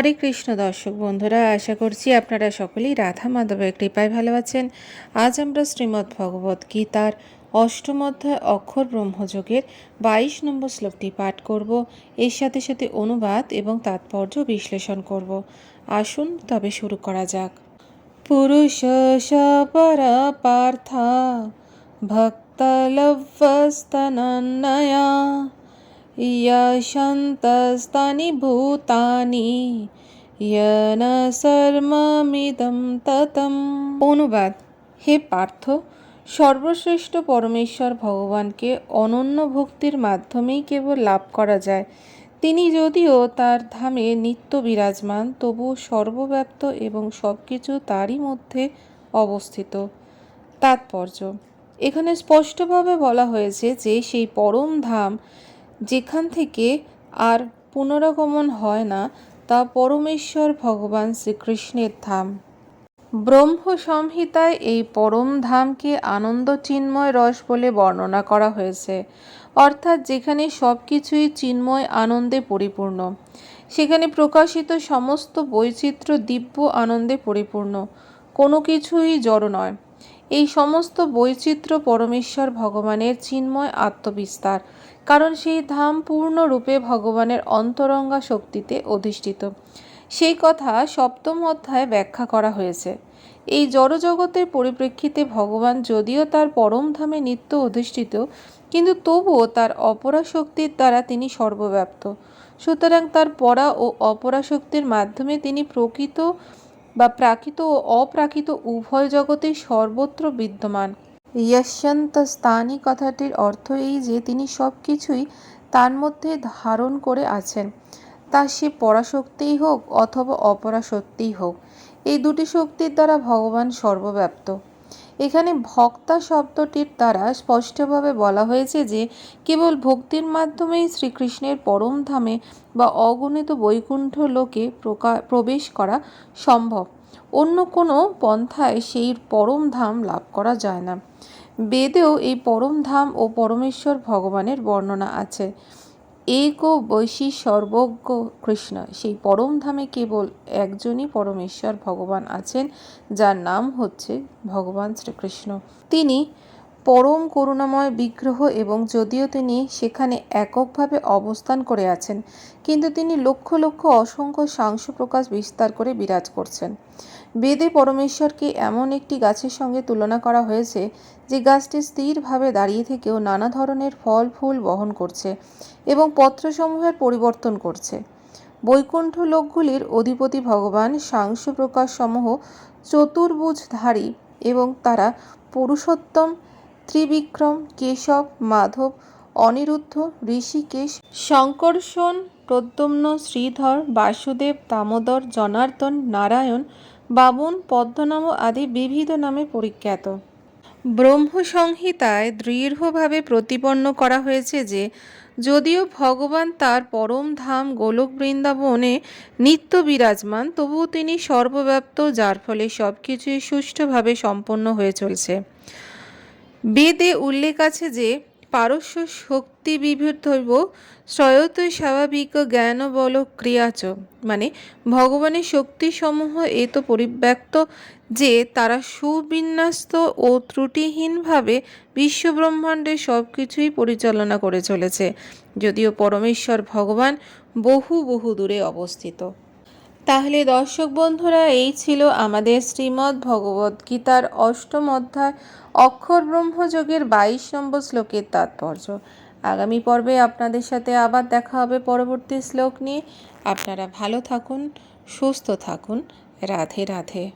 হরে কৃষ্ণ দর্শক বন্ধুরা, আশা করছি আপনারা সকলেই রাধা মাধবের কৃপায় ভালো আছেন। আজ আমরা শ্রীমদ্ ভগবত গীতার অষ্টম অধ্যায় অক্ষর ব্রহ্মযোগের বাইশ নম্বর শ্লোকটি পাঠ করব। এর সাথে সাথে অনুবাদ এবং তাৎপর্য বিশ্লেষণ করব। আসুন তবে শুরু করা যাক। পুরুষ পরা পার্থা ভক্তলভস্তনয়া यशन्तस्तानि ভূতানি यन सर्ममिदं ততম অনুবাদ হে পার্থ সর্বশ্রেষ্ঠ পরমেশ্বর ভগবানকে অনন্য ভক্তির মাধ্যমেই কেবল লাভ করা যায় তিনি যদিও তার ধামে নিত্য বিরাজমান তবু সর্বব্যাপ্ত এবং সব কিছু তারই মধ্যে অবস্থিত তাৎপর্য এখানে স্পষ্টভাবে বলা হয়েছে যে সেই পরম ধাম যেখান থেকে আর পুনরাগমন হয় না, তা পরমেশ্বর ভগবান শ্রীকৃষ্ণের ধাম। ব্রহ্ম সংহিতায় এই পরম ধামকে আনন্দ চিন্ময় রস বলে বর্ণনা করা হয়েছে। অর্থাৎ যেখানে সব কিছুই চিন্ময় আনন্দে পরিপূর্ণ। সেখানে প্রকাশিত সমস্ত বৈচিত্র্য দিব্য আনন্দে পরিপূর্ণ। কোনো কিছুই জড় নয়। এই সমস্ত বৈচিত্র্য পরমেশ্বর ভগবানের চিন্ময় আত্মবিস্তার, কারণ সেই ধাম পূর্ণরূপে ভগবানের অন্তরঙ্গা শক্তিতে অধিষ্ঠিত। সেই কথা সপ্তম অধ্যায়ে ব্যাখ্যা করা হয়েছে। এই জড়জগতের পরিপ্রেক্ষিতে ভগবান যদিও তার পরম ধামে নিত্য অধিষ্ঠিত, কিন্তু তবুও তার অপরা শক্তির দ্বারা তিনি সর্বব্যাপ্ত। সুতরাং তার পরা ও অপরা শক্তির মাধ্যমে তিনি প্রকৃত বা প্রাকৃত ও অপ্রাকৃত উভয় জগতেই সর্বত্র বিদ্যমান। ইয়শ্যন্ত স্থানই কথাটির অর্থ এই যে, তিনি সব কিছুই তার মধ্যে ধারণ করে আছেন। তা সে পরাশক্তিই হোক অথবা অপরাশক্তিই হোক, এই দুটি শক্তির দ্বারা ভগবান সর্বব্যাপ্ত। এখানে ভক্তা শব্দটির দ্বারা স্পষ্টভাবে বলা হয়েছে যে কেবল ভক্তির মাধ্যমেই শ্রীকৃষ্ণের পরম ধামে বা অগণিত বৈকুণ্ঠ লোকে প্রবেশ করা সম্ভব। অন্য কোনো পন্থায় সেই পরম ধাম লাভ করা যায় না। বেদেও এই পরম ধাম ও পরমেশ্বর ভগবানের বর্ণনা আছে। এক বৈশী সর্বজ্ঞ কৃষ্ণ। সেই পরম ধামে কেবল একজনই পরমেশ্বর ভগবান আছেন, যার নাম হচ্ছে ভগবান শ্রীকৃষ্ণ। তিনি পরম করুণাময় বিগ্রহ এবং যদিও তিনি সেখানে এককভাবে অবস্থান করে আছেন, কিন্তু তিনি লক্ষ লক্ষ অসংখ্য সাংস প্রকাশ বিস্তার করে বিরাজ করছেন। বেদে পরমেশ্বরকে এমন একটি গাছের সঙ্গে তুলনা করা হয়েছে যে গাছটি স্থিরভাবে দাঁড়িয়ে থেকেও নানা ধরনের ফল, ফুল বহন করছে এবং পত্রসমূহের পরিবর্তন করছে। বৈকুণ্ঠ লোকগুলির অধিপতি ভগবান সাংস প্রকাশসমূহ চতুর্ভুজধারী এবং তারা পুরুষোত্তম, ত্রিবিক্রম, কেশব, মাধব, অনিরুদ্ধ, ঋষিকেশ শঙ্কর্ষণ প্রদ্যুম্ন, শ্রীধর, বাসুদেব, দামোদর, জনার্দন, নারায়ণ বামন পদ্মনাম আদি বিবিধ নামে পরিখ্যাত। ব্রহ্মসংহিতায় দৃঢ়ভাবে প্রতিপন্ন করা হয়েছে যে, যদিও ভগবান তার পরম ধাম গোলক বৃন্দাবনে নিত্য বিরাজমান, তবুও তিনি সর্বব্যাপ্ত, যার ফলে সব কিছুই সুষ্ঠুভাবে সম্পন্ন হয়ে চলছে। বেদে উল্লেখ আছে যে পারস্য শক্তি বিভূতৈব স্বয়ত স্বাভাবিক জ্ঞান বল ক্রিয়াচ। মানে ভগবানের শক্তিসমূহ এ তো পরিব্যক্ত যে তারা সুবিন্যস্ত ও ত্রুটিহীনভাবে বিশ্বব্রহ্মাণ্ডের সব কিছুই পরিচালনা করে চলেছে, যদিও পরমেশ্বর ভগবান বহু বহু দূরে অবস্থিত। তাহলে দর্শক বন্ধুরা, এই ছিল আমাদের শ্রীমদ্ ভগবদ গীতার অষ্টম অধ্যায়, অক্ষর ব্রহ্মযোগের বাইশ নম্বর শ্লোকের তাৎপর্য। আগামী পর্বে আপনাদের সাথে আবার দেখা হবে পরবর্তী শ্লোক নিয়ে। আপনারা ভালো থাকুন, সুস্থ থাকুন। রাধে রাধে।